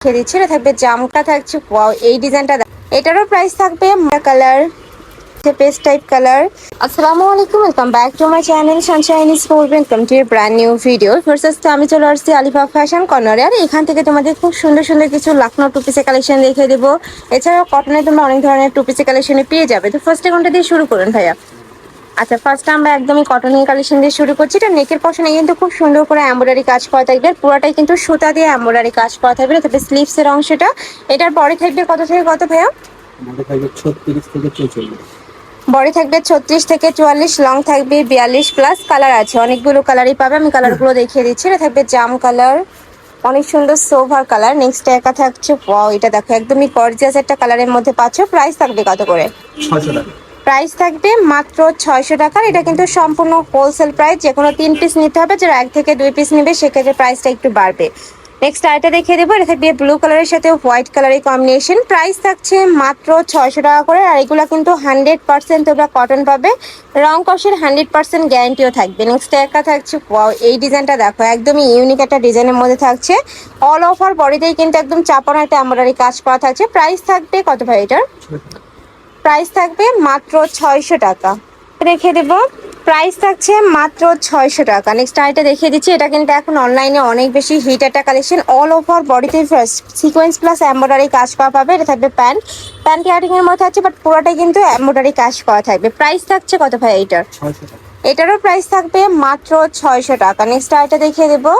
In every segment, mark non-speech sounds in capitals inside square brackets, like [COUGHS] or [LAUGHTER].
দেখিয়ে দিচ্ছি, এটা থাকবে জামটা থাকছে ওয়াও এই ডিজাইনটা দেখ- এটারও প্রাইস থাকবে কালার পেস্ট টাইপ কালার আসসালামু আলাইকুম চ্যানেল নিউ ভিডিও ফার্স্ট আমি চলে আসছি আলিফা ফ্যাশন কর্নারে আর এখান থেকে তোমাদের খুব সুন্দর সুন্দর কিছু লাখনো টু পিসের কালেকশন দেখিয়ে দেবো। এছাড়াও কটনে তোমরা অনেক ধরনের টু পিসের কালেকশনে পেয়ে যাবে। তো ফার্স্টে কোনটা দিয়ে শুরু করুন ভাইয়া? আচ্ছা ফার্স্ট আমরা একদমই কটনের কালেকশন দিয়ে শুরু করছি। এটা নেকের পশনে কিন্তু খুব সুন্দর করে এমব্রয়ডারি কাজ করা থাকবে। পুরোটাই কিন্তু সুতা দিয়ে এমব্রয়ডারি কাজ করা থাকবে। তবে স্লিভসের অংশটা। এটার পরে থাকবে কত থেকে কত ভাইয়া? বডি থাকবে ছত্রিশ থেকে চুয়াল্লিশ লং থাকবে বিয়াল্লিশ প্লাস কালার আছে। অনেকগুলো কালারই পাবে। আমি কালারগুলো দেখিয়ে দিচ্ছি। এটা থাকবে জাম কালার অনেক সুন্দর সোভার কালার নেক্সট একা থাকছে ওয়াও এটা দেখো একদমই গর্জিয়াস একটা কালারের মধ্যে পাচ্ছ। প্রাইস থাকবে কত করে? ছয়শো টাকা। প্রাইস থাকবে মাত্র ছয়শো টাকার। এটা কিন্তু সম্পূর্ণ হোলসেল প্রাইস যে কোনো তিন পিস নিতে হবে, যারা এক থেকে দুই পিস নেবে, সেক্ষেত্রে প্রাইসটা একটু বাড়বে। নেক্সট আরেকটা দেখিয়ে দেবো, এটা থাকবে ব্লু কালারের সাথে হোয়াইট কালারের কম্বিনেশন প্রাইস থাকছে মাত্র ছয়শো টাকা করে, আর এগুলো কিন্তু হান্ড্রেড পার্সেন্ট তোমরা কটন পাবে। রং কষের হান্ড্রেড পার্সেন্ট গ্যারান্টিও থাকবে। নেক্সট একটা থাকছে এই ডিজাইনটা দেখো, একদমই ইউনিক একটা ডিজাইনের মধ্যে থাকছে। অল ওভার বডিতেই কিন্তু একদম চাপানো একটা এমব্রয়ডারি কাজ করা থাকছে। প্রাইস থাকবে কত ভাই এটার? প্রাইস থাকবে মাত্র ছয়শো টাকা। রেখে দেবো। প্রাইস থাকছে মাত্র ছয়শো টাকা। নেক্সট আইটা দেখিয়ে দিচ্ছি। এটা কিন্তু এখন অনলাইনে অনেক বেশি হিট একটা কালেকশন অল ওভার বডিতে সিকোয়েন্স প্লাস এম্ব্রয়ডারি কাজ করা পাবে। এটা থাকবে প্যান্ট। প্যান্ট এর মধ্যে আছে বাট পুরোটাই কিন্তু এম্ব্রয়ডারি কাজ করা থাকবে। প্রাইস থাকছে কত ভাই এইটার এটারও প্রাইস থাকবে মাত্র ছয়শো টাকা। নেক্সট আইটা দেখিয়ে দেবো।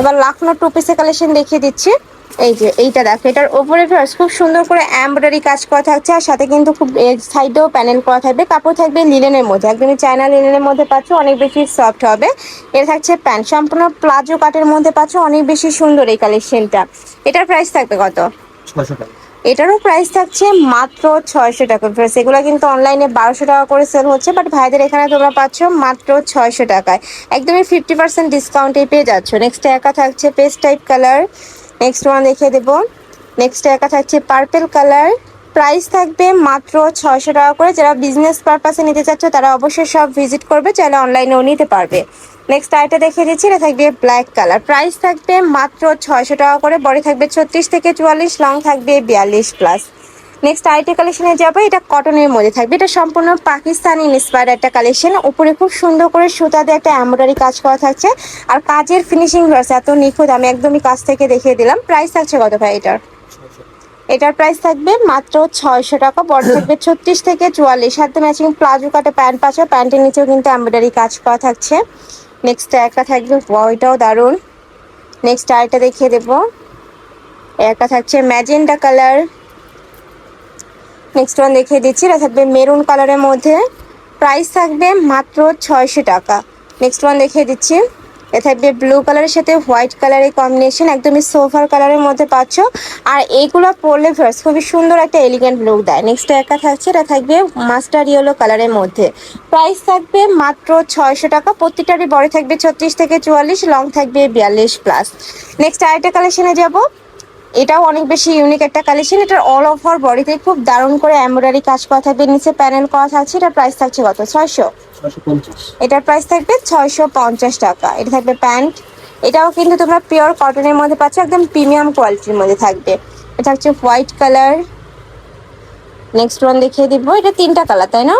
এবার লাখনো টু পিসের কালেকশন দেখিয়ে দিচ্ছি। এই যে এইটা দেখো এটার ওপরে ফার্স্ট খুব সুন্দর করে এমব্রয়ডারি কাজ করা থাকছে আর সাথে কিন্তু খুব সাইডেও প্যানেল করা থাকবে। কাপড় থাকবে লিলেনের মধ্যে একদমই চায়না লিলেনের মধ্যে পাচ্ছ অনেক বেশি সফট হবে। এটা থাকছে প্যান্ট সম্পূর্ণ প্লাজো কাটের মধ্যে পাচ্ছ অনেক বেশি সুন্দর এই কালেকশনটা এটার প্রাইস থাকবে কত? টাকা। এটারও প্রাইস থাকছে মাত্র ছয়শো টাকা। ফ্রেস এগুলো কিন্তু অনলাইনে বারোশো টাকা করে সেল হচ্ছে বাট ভাইদের এখানে তোমরা পাচ্ছ মাত্র ছয়শো টাকায়। একদমই ফিফটি পার্সেন্ট ডিসকাউন্টে পেয়ে যাচ্ছ। নেক্সট একা থাকছে paste type colour next one দেখিয়ে দেব। নেক্সট একা থাকছে পার্পেল কালার প্রাইস থাকবে মাত্র ছয়শো টাকা করে। যারা বিজনেস পারপাসে নিতে চাচ্ছ, তারা অবশ্যই সব ভিজিট করবে। চাইলে অনলাইনেও নিতে পারবে। নেক্সট আইটা দেখে দিচ্ছি, এটা থাকবে ব্ল্যাক কালার প্রাইস থাকবে মাত্র ছয়শো টাকা করে। বডি থাকবে ছত্রিশ থেকে চুয়াল্লিশ লং থাকবে বিয়াল্লিশ প্লাস নেক্সট আইটি কালেকশনে যাব এটা কটনের মধ্যে থাকবে। এটা সম্পূর্ণ পাকিস্তানি ইন্সপায়ার্ড একটা কালেকশন উপরে খুব সুন্দর করে সুতা দিয়ে একটা এমব্রয়ডারি কাজ করা থাকছে। আর কাজের ফিনিশিং রয়েছে এত নিখুঁত আমি একদমই কাছ থেকে দেখিয়ে দিলাম। প্রাইস থাকছে কত ভাই এটার? এটার প্রাইস থাকবে মাত্র ছয়শো টাকা বড় [COUGHS] থাকবে ছত্রিশ থেকে চুয়াল্লিশ। সাথে ম্যাচিং প্লাজো কাটে প্যান্ট পাচ্ছ প্যান্টের নিচেও কিন্তু এমব্রয়ডারি কাজ করা থাকছে। নেক্সট একটা থাকবে ওয়াও এটাও দারুণ। নেক্সট আরেকটা দেখিয়ে দেবো। একটা থাকছে ম্যাজেন্ডা কালার নেক্সট ওয়ান দেখিয়ে দিচ্ছি। এটা থাকবে মেরুন কালারের মধ্যে। প্রাইস থাকবে মাত্র ছয়শো টাকা। নেক্সট ওয়ান দেখিয়ে দিচ্ছি। এ থাকবে ব্লু কালারের সাথে হোয়াইট কালারের কম্বিনেশন একদমই সোফার কালারের মধ্যে পাচ্ছ। আর এইগুলো পরলে ফার্স্ট খুবই সুন্দর একটা এলিগেন্ট লুক দেয়। নেক্সট একা থাকছে, এটা থাকবে মাস্টার ইয়েলো কালারের মধ্যে। প্রাইস থাকবে মাত্র ছয়শো টাকা। প্রতিটারই বড় থাকবে ছত্রিশ থেকে চুয়াল্লিশ লং থাকবে বিয়াল্লিশ প্লাস নেক্সট আরেকটা কালেকশনে যাব। এটাও অনেক বেশি ইউনিক একটা কালেকশন এটার অল ওভার বডিতে খুব দারুণ করে এমব্রয়ডারি কাজ করা থাকবে। নিচে প্যানেল করা থাকছে এটার প্রাইস থাকছে কত? ছয়শো? ছয়শো এটার প্রাইস থাকবে ছয়শো পঞ্চাশ টাকা। এটা থাকবে প্যান্ট এটাও কিন্তু তোমরা পিওর কটনের মধ্যে পাচ্ছ। একদম প্রিমিয়াম কোয়ালিটির মধ্যে থাকবে। এটা হচ্ছে হোয়াইট কালার নেক্সট ওয়ান দেখিয়ে দিব। এটা তিনটা কালার তাই না?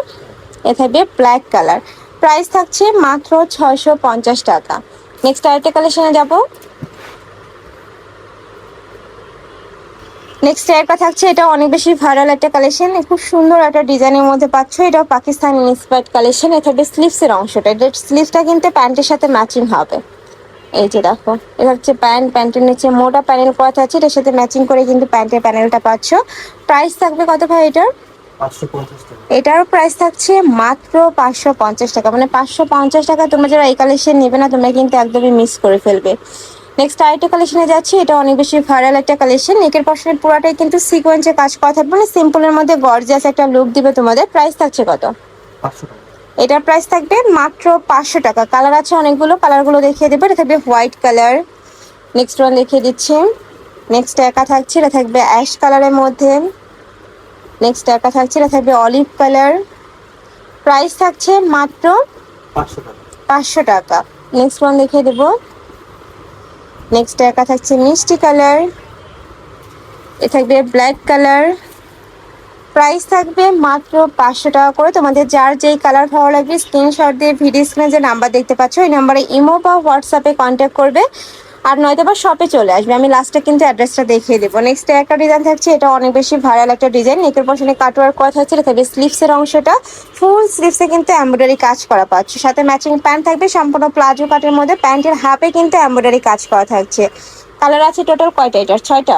এ থাকবে ব্ল্যাক কালার প্রাইস থাকছে মাত্র ছয়শো পঞ্চাশ টাকা। নেক্সট আরেকটা কালেকশনে যাব। নেক্সট একটা থাকছে এটা অনেক বেশি ভাইরাল একটা কালেকশন খুব সুন্দর একটা ডিজাইনের মধ্যে পাচ্ছ এটাও পাকিস্তানি ইন্সপায়ার্ড কালেকশন এটা থাকবে স্লিভসের অংশটা। এটা স্লিভসটা কিন্তু প্যান্টের সাথে ম্যাচিং হবে। এই যে দেখো এটা হচ্ছে প্যান্ট প্যান্টের নিচে মোটা প্যানেল করা থাকছে এটার সাথে ম্যাচিং করে কিন্তু প্যান্টের প্যানেলটা পাচ্ছ। প্রাইস থাকবে কত ভাই এটার? এটারও প্রাইস থাকছে মাত্র পাঁচশো পঞ্চাশ টাকা। মানে পাঁচশো পঞ্চাশ টাকা তোমরা যারা এই কালেকশন নেবে না তোমরা কিন্তু একদমই মিস করে ফেলবে। নেক্সট আরেকটা কালেকশনে যাচ্ছি। এটা অনেক বেশি ভাইরাল একটা কালেকশন নেকের পশনের পুরাটাই কিন্তু সিকোয়েন্সে কাজ করা থাকবে। মানে সিম্পলের মধ্যে গর্জিয়াস একটা লুক দিবে তোমাদের। প্রাইস থাকছে কত? এটার প্রাইস থাকবে মাত্র পাঁচশো টাকা। কালার আছে অনেকগুলো। কালারগুলো দেখিয়ে দেবে। এটা থাকবে হোয়াইট কালার নেক্সট ওয়ান দেখিয়ে দিচ্ছি। নেক্সট একা থাকছে। এটা থাকবে অ্যাশ কালারের মধ্যে। নেক্সট একা থাকছে। এটা থাকবে অলিভ কালার প্রাইস থাকছে মাত্র পাঁচশো টাকা। পাঁচশো টাকা। নেক্সট ওয়ান দেখিয়ে দেবো। নেক্সট একা থাকছে মিষ্টি কালার। এ থাকবে ব্ল্যাক কালার। প্রাইস থাকবে মাত্র পাঁচশো টাকা করে। তোমাদের যার যেই কালার ভালো লাগবে স্ক্রিনশট দিয়ে ভিডিও স্ক্রিনে যে নাম্বার দেখতে পাচ্ছ, ওই নাম্বারে ইমো বা হোয়াটসঅ্যাপে কন্ট্যাক্ট করবে। আর নয়তো বা শপে চলে আসবে। আমি লাস্টে কিন্তু অ্যাড্রেসটা দেখিয়ে দেবো। নেক্সট একটা ডিজাইন থাকছে, এটা অনেক বেশি ভাইরাল একটা ডিজাইন নেকের পশনে কাটওয়ার্ক করা থাকছে, এটা থাকবে স্লিভসের অংশটা। ফুল স্লিভসে কিন্তু এমব্রয়ডারি কাজ করা পাচ্ছ। সাথে ম্যাচিং প্যান্ট থাকবে, সম্পূর্ণ প্লাজো কাটের মধ্যে। প্যান্টের হাফে কিন্তু এমব্রয়ডারি কাজ করা থাকছে। কালার আছে টোটাল কয়টা এটার? ছয়টা?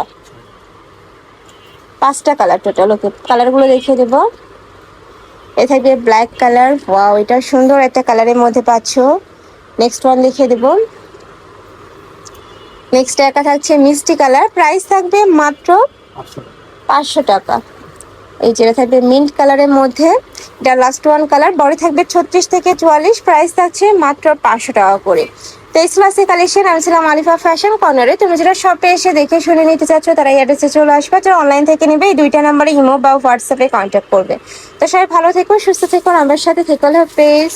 পাঁচটা কালার টোটাল ওকে কালারগুলো দেখিয়ে দেবো। এ থাকবে ব্ল্যাক কালার ওয়াও এটা সুন্দর একটা কালারের মধ্যে পাচ্ছ। নেক্সট ওয়ান দেখিয়ে দেবো। নেক্সট একা থাকছে মিষ্টি কালার। প্রাইস থাকবে মাত্র পাঁচশো টাকা। এই যেটা থাকবে মিন্ট কালারের মধ্যে, এটা লাস্ট ওয়ান কালার বড় থাকবে ছত্রিশ থেকে চুয়াল্লিশ প্রাইস থাকছে মাত্র পাঁচশো টাকা করে। তেইশ ক্লাসে কালেকশন আমি ছিলাম আলিফা ফ্যাশন কর্নারে তুমি যেটা শপে এসে দেখে শুনে নিতে চাচ্ছ, তারা এই অ্যাড্রেসে চলে আসবে যারা অনলাইন থেকে নেবে, এই দুইটা নাম্বারে ইমো বা হোয়াটসঅ্যাপে কন্ট্যাক্ট করবে। তো সবাই ভালো থেকো, সুস্থ থেকো আমার সাথে থেকো হাফেজ।